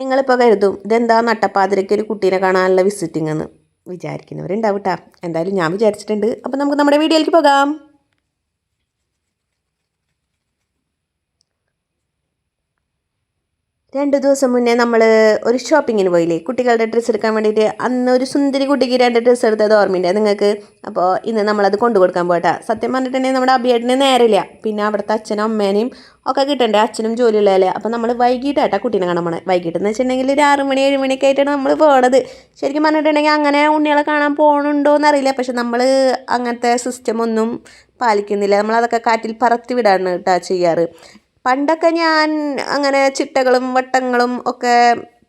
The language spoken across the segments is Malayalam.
നിങ്ങളിപ്പോൾ കരുതും ഇതെന്താ നട്ടപ്പാതിരയ്ക്ക് ഒരു കുട്ടീനെ കാണാനുള്ള വിസിറ്റിംഗ് എന്ന് വിചാരിക്കുന്നവരുണ്ടാവും കേട്ടോ എന്തായാലും ഞാൻ വിചാരിച്ചിട്ടുണ്ട്. അപ്പോൾ നമുക്ക് നമ്മുടെ വീഡിയോയിലേക്ക് പോകാം. രണ്ട് ദിവസം മുന്നേ നമ്മൾ ഒരു ഷോപ്പിങ്ങിന് പോയില്ലേ? കുട്ടികളുടെ ഡ്രസ്സ് എടുക്കാൻ വേണ്ടിയിട്ട് അന്ന് ഒരു സുന്ദരി കുട്ടിക്ക് രണ്ട് ഡ്രസ്സ് എടുത്തത് ഓർമ്മയുണ്ട്. നിങ്ങൾക്ക് അപ്പോൾ ഇന്ന് നമ്മളത് കൊണ്ടു കൊടുക്കാൻ പോട്ടെ സത്യം പറഞ്ഞിട്ടുണ്ടെങ്കിൽ നമ്മുടെ അഭിയേട്ടന് നേരമില്ല. പിന്നെ അവിടുത്തെ അച്ഛനും അമ്മേനെയും ഒക്കെ കിട്ടണ്ടേ? അച്ഛനും ജോലിയുള്ളതല്ലേ അപ്പോൾ നമ്മൾ വൈകിട്ടാട്ടാ കുട്ടീനെ കാണാൻ പോണേ. വൈകിട്ട് എന്ന് വെച്ചിട്ടുണ്ടെങ്കിൽ ഒരു ആറ് മണി ഏഴ് മണിയൊക്കെ ആയിട്ടാണ് നമ്മൾ പോണത്. ശരിക്കും പറഞ്ഞിട്ടുണ്ടെങ്കിൽ അങ്ങനെ ഉണ്ണികളെ കാണാൻ പോകണുണ്ടോ എന്നറിയില്ല പക്ഷെ നമ്മൾ അങ്ങനത്തെ സിസ്റ്റം ഒന്നും പാലിക്കുന്നില്ല. നമ്മളതൊക്കെ കാറ്റിൽ പറത്തി വിടാണ് കേട്ടോ ചെയ്യാറ്. പണ്ടൊക്കെ ഞാൻ അങ്ങനെ ചിട്ടകളും വട്ടങ്ങളും ഒക്കെ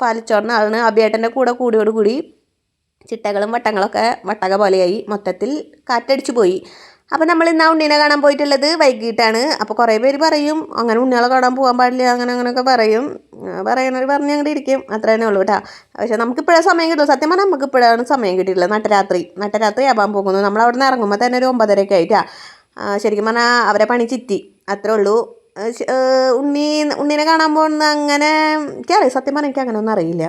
പാലിച്ചോർന്ന ആളാണ് അഭിയേട്ടന്റെ കൂടെ കൂടിയോടുകൂടി ചിട്ടകളും വട്ടങ്ങളൊക്കെ വട്ടക പോലെയായി മൊത്തത്തിൽ കാറ്റടിച്ചു പോയി. അപ്പോൾ നമ്മൾ ഇന്ന് ആ ഉണ്ണീനെ കാണാൻ പോയിട്ടുള്ളത് വൈകിട്ടാണ്. അപ്പോൾ കുറേ പേര് പറയും അങ്ങനെ ഉണ്ണികളെ കാണാൻ പോകാൻ പാടില്ല അങ്ങനെ അങ്ങനെയൊക്കെ പറയും. പറയണവർ പറഞ്ഞ് അങ്ങനെ ഇരിക്കും. അത്ര തന്നെ ഉള്ളൂ കേട്ടോ പക്ഷേ നമുക്ക് ഇപ്പോഴേ സമയം കിട്ടുള്ളൂ. സത്യം പറഞ്ഞാൽ നമുക്ക് ഇപ്പോഴാണ് സമയം കിട്ടിയിട്ടുള്ളത് നട്ടരാത്രി. നട്ടരാത്രി ആവാൻ പോകുന്നു. നമ്മൾ അവിടെ നിന്ന് ഇറങ്ങുമ്പോൾ തന്നെ ഒരു ഒമ്പതരയൊക്കെ ആയിട്ടാണ് ശരിക്കും പറഞ്ഞാൽ അവരെ പണി ചിറ്റി. അത്രേ ഉള്ളൂ. ഉണ്ണി ഉണ്ണീനെ കാണാൻ പോകുന്ന അങ്ങനെ എനിക്കറിയാം സത്യം പറഞ്ഞാൽ എനിക്ക് അങ്ങനെ ഒന്നും അറിയില്ല.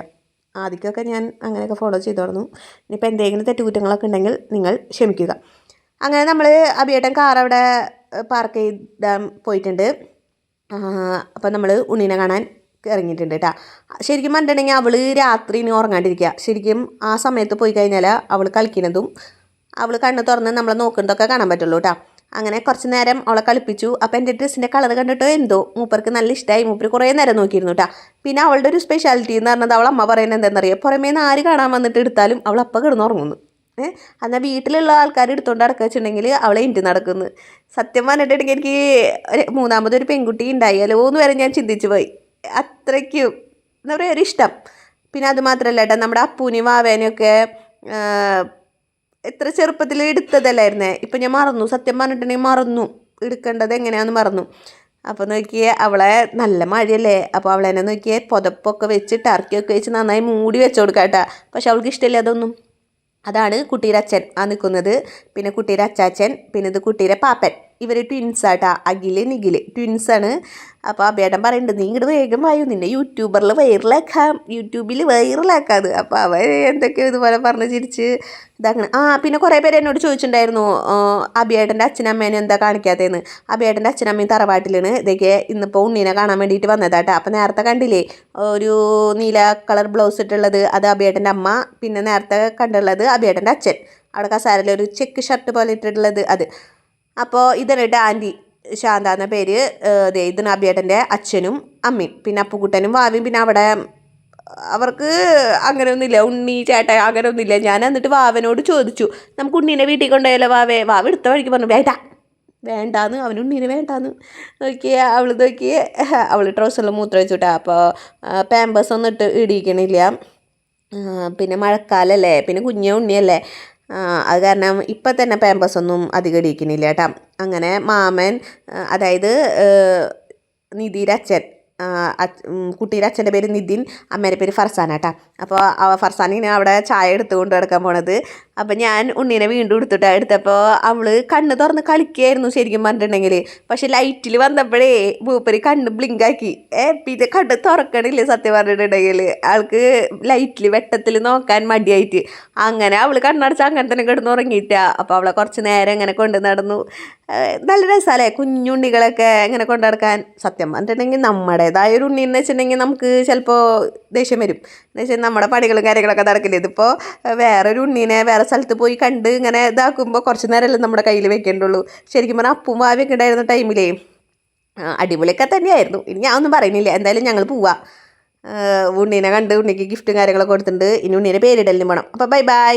ആദ്യമൊക്കെ ഞാൻ അങ്ങനെയൊക്കെ ഫോളോ ചെയ്തു തുടങ്ങും ഇനിയിപ്പോൾ എന്തെങ്കിലും തെറ്റുകുറ്റങ്ങളൊക്കെ ഉണ്ടെങ്കിൽ നിങ്ങൾ ക്ഷമിക്കുക. അങ്ങനെ നമ്മൾ അഭിയേട്ടൻ കാർ അവിടെ പാർക്ക് ചെയ്താൻ പോയിട്ടുണ്ട്. അപ്പോൾ നമ്മൾ ഉണ്ണീനെ കാണാൻ ഇറങ്ങിയിട്ടുണ്ട് കേട്ടോ ശരിക്കും പറഞ്ഞിട്ടുണ്ടെങ്കിൽ അവൾ രാത്രി ഇനി ഉറങ്ങാണ്ടിരിക്കുക. ശരിക്കും ആ സമയത്ത് പോയി കഴിഞ്ഞാൽ അവൾ കളിക്കുന്നതും അവൾ കണ്ണ് തുറന്ന് നമ്മളെ നോക്കുന്നതൊക്കെ കാണാൻ പറ്റുള്ളൂ കേട്ടോ അങ്ങനെ കുറച്ച് നേരം അവളെ കളിപ്പിച്ചു. അപ്പോൾ എന്റെ ഡ്രസ്സിന്റെ കളർ കണ്ടിട്ടോ? എന്തോ. മൂപ്പർക്ക് നല്ല ഇഷ്ടമായി മൂപ്പർ കുറേ നേരം നോക്കിയിരുന്നു കേട്ടോ പിന്നെ അവളുടെ ഒരു സ്പെഷ്യാലിറ്റി എന്ന് പറഞ്ഞത് അവൾ അമ്മ പറയുന്നത് എന്താണെന്നറിയാം? പുറമേ നിന്ന് ആര് കാണാൻ വന്നിട്ട് എടുത്താലും അവൾ അപ്പം കിടന്നുറങ്ങുന്നു എന്നാൽ വീട്ടിലുള്ള ആൾക്കാർ എടുത്തുകൊണ്ട് നടക്കുക വെച്ചിട്ടുണ്ടെങ്കിൽ അവളെ ഇന്റി നടക്കുന്നു. സത്യം പറഞ്ഞിട്ടുണ്ടെങ്കിൽ എനിക്ക് മൂന്നാമതൊരു പെൺകുട്ടി ഉണ്ടായാലോ എന്ന് വരെ ഞാൻ ചിന്തിച്ചു പോയി. അത്രയ്ക്കും എന്താ പറയുക ഒരു ഇഷ്ടം. പിന്നെ അതുമാത്രമല്ല കേട്ടോ നമ്മുടെ അപ്പൂനി വാവേനെയൊക്കെ എത്ര ചെറുപ്പത്തിൽ എടുത്തതല്ലായിരുന്നേ? ഇപ്പം ഞാൻ മറന്നു. സത്യം പറഞ്ഞിട്ടുണ്ടെങ്കിൽ മറന്നു. എടുക്കേണ്ടത് എങ്ങനെയാണെന്ന് മറന്നു. അപ്പോൾ നോക്കിയേ അവളെ നല്ല മഴയല്ലേ? അപ്പോൾ അവളെന്നെ നോക്കിയേ പുതപ്പൊക്കെ വെച്ച് ടർക്കിയൊക്കെ വെച്ച് നന്നായി മൂടി വെച്ചു കൊടുക്കാം കേട്ടോ പക്ഷെ അവൾക്ക് ഇഷ്ടമില്ല അതൊന്നും. അതാണ് കുട്ടിയുടെ അച്ഛൻ. ആ നിൽക്കുന്നത്. പിന്നെ കുട്ടിയുടെ അച്ചാച്ചൻ പിന്നെ ഇത് കുട്ടിയുടെ പാപ്പൻ. ഇവർ ട്വിൻസ് ആട്ടാ. അഖിൽ നിഖിൽ. ആണ്. അപ്പോൾ അഭേടം പറയുന്നുണ്ട് നീ ഇങ്ങോട്ട് വേഗം വായു. നിന്നെ യൂട്യൂബറിൽ വൈറലാക്കാം യൂട്യൂബിൽ വൈറലാക്കാത് അപ്പോൾ അവർ എന്തൊക്കെയോ ഇതുപോലെ പറഞ്ഞ് ചിരിച്ച് ഇതാക്കണം. ആ പിന്നെ കുറേ പേര് എന്നോട് ചോദിച്ചിട്ടുണ്ടായിരുന്നു അബിയേട്ടന്റെ അച്ഛനമ്മേനെ എന്താ കാണിക്കാത്തതെന്ന് അബിയേട്ടന്റെ അച്ഛനമ്മയും തറവാട്ടിലാണ്. ഇതൊക്കെ ഇന്നിപ്പോൾ ഉണ്ണീനെ കാണാൻ വേണ്ടിയിട്ട് വന്നതാട്ടോ. അപ്പോൾ നേരത്തെ കണ്ടില്ലേ ഒരു നീല കളർ ബ്ലൗസ് ഇട്ടുള്ളത് അത് അബിയേട്ടന്റെ അമ്മ പിന്നെ നേരത്തെ കണ്ടുള്ളത് അബിയേട്ടന്റെ അച്ഛൻ. അവിടെ കസാരയിൽ ഒരു ചെക്ക് ഷർട്ട് പോലെ ഇട്ടിട്ടുള്ളത് അത്. അപ്പോൾ ഇതാണ് ആന്റി ശാന്ത എന്ന പേര് ഇത് നബിയേട്ടന്റെ അച്ഛനും അമ്മയും. പിന്നെ അപ്പുകുട്ടനും വാവിയും. പിന്നെ അവിടെ അവർക്ക് അങ്ങനെയൊന്നുമില്ല ഉണ്ണി ചേട്ട അങ്ങനെയൊന്നുമില്ല ഞാൻ എന്നിട്ട് വാവനോട് ചോദിച്ചു. നമുക്ക് ഉണ്ണീനെ വീട്ടിൽ കൊണ്ടുപോയാലോ വാവേ? വാവ എടുത്ത വഴിക്ക് പറഞ്ഞു വേണ്ട. വേണ്ടാന്ന്. അവന് ഉണ്ണീനെ വേണ്ടാന്ന്. നോക്കിയേ അവൾ നോക്കിയേ അവൾ ട്രൗസറിൽ മൂത്രം വെച്ചുട്ടാ അപ്പോൾ പാമ്പേഴ്സ് ഒന്നും ഇടിയിക്കണില്ല പിന്നെ മഴക്കാലല്ലേ? പിന്നെ കുഞ്ഞ ഉണ്ണിയല്ലേ? അത് കാരണം ഇപ്പം തന്നെ ഒന്നും അധികം ഇടിയിക്കുന്നില്ല കേട്ടോ അങ്ങനെ മാമൻ അതായത് നിധിയുടെ അച്ഛൻ കുട്ടിയുടെ അച്ഛന്റെ പേര് നിതിൻ അമ്മേന്റെ പേര് ഫർസാന കേട്ടോ അപ്പോൾ ഫർസാന ഇങ്ങനെ അവിടെ ചായ എടുത്തുകൊണ്ട് നടക്കാൻ പോണത്. അപ്പം ഞാൻ ഉണ്ണീനെ വീണ്ടും എടുത്തിട്ട് എടുത്തപ്പോൾ അവൾ കണ്ണ് തുറന്ന് കളിക്കുകയായിരുന്നു ശരിക്കും പറഞ്ഞിട്ടുണ്ടെങ്കിൽ പക്ഷെ ലൈറ്റിൽ വന്നപ്പോഴേ മൂപ്പര് കണ്ണ് ബ്ലിങ്കാക്കി ഏ പിന്നെ കണ്ണ് തുറക്കണില്ല സത്യം പറഞ്ഞിട്ടുണ്ടെങ്കിൽ ആൾക്ക് ലൈറ്റിൽ വെട്ടത്തിൽ നോക്കാൻ മടിയായിട്ട്. അങ്ങനെ അവൾ കണ്ണടച്ച് അങ്ങനെ തന്നെ കിടന്ന് ഉറങ്ങിയിട്ടാ അപ്പോൾ അവളെ കുറച്ച് നേരം ഇങ്ങനെ കൊണ്ട് നടന്നു. നല്ല രസമല്ലേ കുഞ്ഞുണ്ണികളൊക്കെ ഇങ്ങനെ കൊണ്ടു നടക്കാൻ. സത്യം പറഞ്ഞിട്ടുണ്ടെങ്കിൽ നമ്മുടേതായ ഒരു ഉണ്ണി എന്ന് വെച്ചിട്ടുണ്ടെങ്കിൽ നമുക്ക് ചിലപ്പോൾ ദേഷ്യം വരും. എന്ന് വെച്ചാൽ നമ്മുടെ പണികളും കാര്യങ്ങളൊക്കെ നടക്കില്ല? ഇതിപ്പോൾ വേറൊരു ഉണ്ണീനെ വേറെ സ്ഥലത്ത് പോയി കണ്ട് ഇങ്ങനെ ഇതാക്കുമ്പോൾ കുറച്ച് നേരമല്ലേ നമ്മുടെ കയ്യിൽ വെക്കേണ്ടുള്ളൂ ശരിക്കും പറഞ്ഞാൽ അപ്പും ഭാവിയൊക്കെ ഉണ്ടായിരുന്ന ടൈമിലേ അടിപൊളിയൊക്കെ തന്നെയായിരുന്നു. ഇനി ഞാൻ ഒന്നും പറയുന്നില്ല. എന്തായാലും ഞങ്ങൾ പോവാ. ഉണ്ണീനെ കണ്ട് ഉണ്ണിക്ക് ഗിഫ്റ്റും കാര്യങ്ങളൊക്കെ കൊടുത്തിട്ടുണ്ട്. ഇനി ഉണ്ണീനെ പേരിടലിനും വേണം അപ്പോൾ ബൈ ബൈ